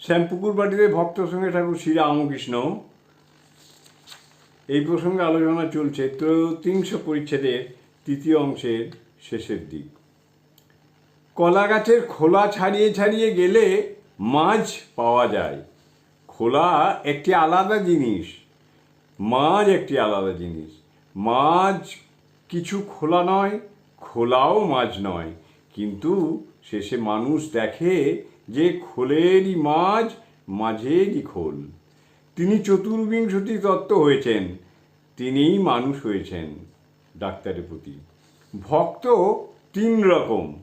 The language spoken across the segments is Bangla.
শ্যামপুকুর বাটিতে ভক্ত সঙ্গে ঠাকুর শ্রী রামকৃষ্ণ। এই প্রসঙ্গে আলোচনা চলছে ত্রয়োত্রিংশ পরিচ্ছেদের তৃতীয় অংশের শেষের দিক। কলা গাছের খোলা ছাড়িয়ে ছাড়িয়ে গেলে মাছ পাওয়া যায়। খোলা একটি আলাদা জিনিস। মাছ একটি আলাদা জিনিস। মাছ কিছু খোলা নয়, খোলাও মাছ নয়। কিন্তু শেষে মানুষ দেখে যে খোলেরই মাঝ মাঝেরই খোল। তিনি চতুর্বিংশতি তত্ত্ব হয়েছেন, তিনিই মানুষ হয়েছেন ডাক্তারের প্রতি। ভক্ত তিন রকম,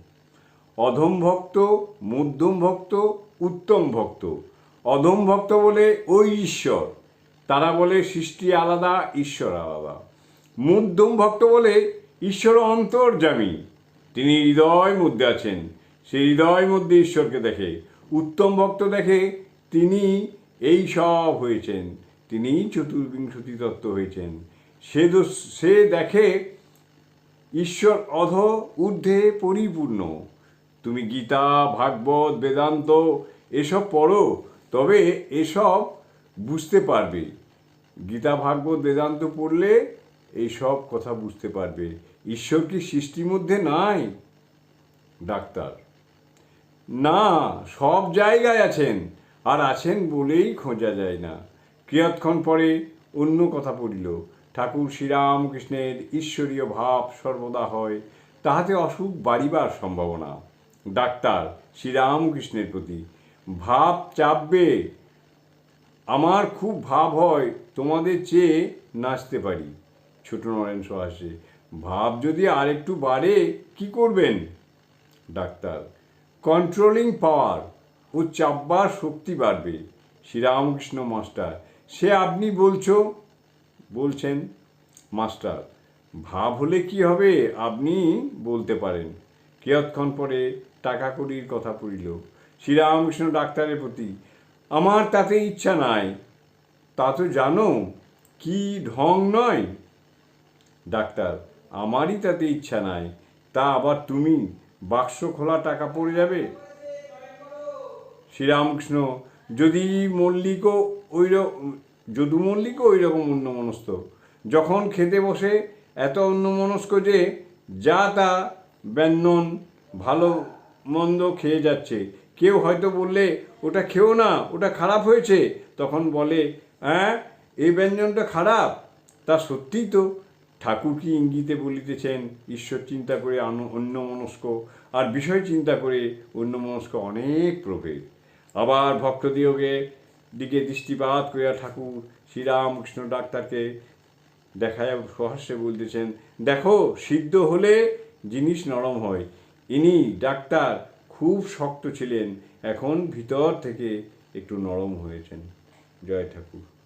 অধম ভক্ত, মধ্যম ভক্ত, উত্তম ভক্ত। অধম ভক্ত বলে ওই ঈশ্বর, তারা বলে সৃষ্টি আলাদা, ঈশ্বর আলাদা। মধ্যম ভক্ত বলে ঈশ্বর অন্তর্যামী, তিনি হৃদয় মধ্যে আছেন। সেই হৃদয় মধ্যে ঈশ্বরকে দেখে, উত্তম ভক্ত দেখে তিনি এই সব হয়েছেন, তিনি চতুর্বিংশতি তত্ত্ব হয়েছেন। সে সে দেখে ঈশ্বর অধ ঊর্ধ্বে পরিপূর্ণ। তুমি গীতা, ভাগবত, বেদান্ত এসব পড়ো, তবে এসব বুঝতে পারবে। গীতা, ভাগবত, বেদান্ত পড়লে এই সব কথা বুঝতে পারবে। ঈশ্বর কি সৃষ্টির মধ্যে নাই? ডাক্তার না, সব জায়গায় আছেন। আর আছেন বলেই খোঁজা যায় না। কিয়ৎক্ষণ পরে অন্য কথা পড়িল। ঠাকুর শ্রীরামকৃষ্ণের ঈশ্বরীয় ভাব সর্বদা হয়, তাহাতে অসুখ বাড়িবার সম্ভাবনা। ডাক্তার শ্রীরামকৃষ্ণের প্রতি, ভাব চাপবে? আমার খুব ভাব হয়, তোমাদের চেয়ে নাচতে পারি। ছোট নরেন সহাসে, ভাব যদি আরেকটু বাড়ে, কি করবেন? ডাক্তার কন্ট্রোলিং পাওয়ার ও চাপবার শক্তি বাড়বে। শ্রীরামকৃষ্ণ মাস্টার, সে আপনি বলছো? বলছেন, মাস্টার, ভাব হলে কি হবে? আপনি বলতে পারেন। কিয়ৎক্ষণ পরে টাকা কড়ির কথা পড়িল। শ্রীরামকৃষ্ণ ডাক্তারের প্রতি, আমার তাতে ইচ্ছা নাই। তা তো জানো, কি ঢং নয়? ডাক্তার, আমারই তাতে ইচ্ছা নাই। তা আবার তুমি বাক্স খোলা, টাকা পড়ে যাবে? শ্রীরামকৃষ্ণ, যদি মল্লিকও ওই যদু মল্লিকও ওই রকম অন্যমনস্ক, যখন খেতে বসে এত অন্যমনস্ক যে, যা তা ব্যঞ্জন ভালো মন্দ খেয়ে যাচ্ছে। কেউ হয়তো বললে, ওটা খেও না, ওটা খারাপ হয়েছে। তখন বলে হ্যাঁ এই ব্যঞ্জনটা খারাপ, তা সত্যিই তো। ঠাকুর কি ইঙ্গিতে বলিতেছেন, ঈশ্বর চিন্তা করে আন- অন্যমনস্ক, আর বিষয় চিন্তা করে অন্যমনস্ক অনেক প্রভেদ। আবার ভক্তদিয়োগে দিকে দৃষ্টিপাত করিয়া ঠাকুর শ্রীরামকৃষ্ণ ডাক্তারকে দেখায় সহাস্যে বলতেছেন, দেখো, সিদ্ধ হলে জিনিস নরম হয়। ইনি ডাক্তার, খুব শক্ত ছিলেন, এখন ভিতর থেকে একটু নরম হয়েছেন। জয় ঠাকুর।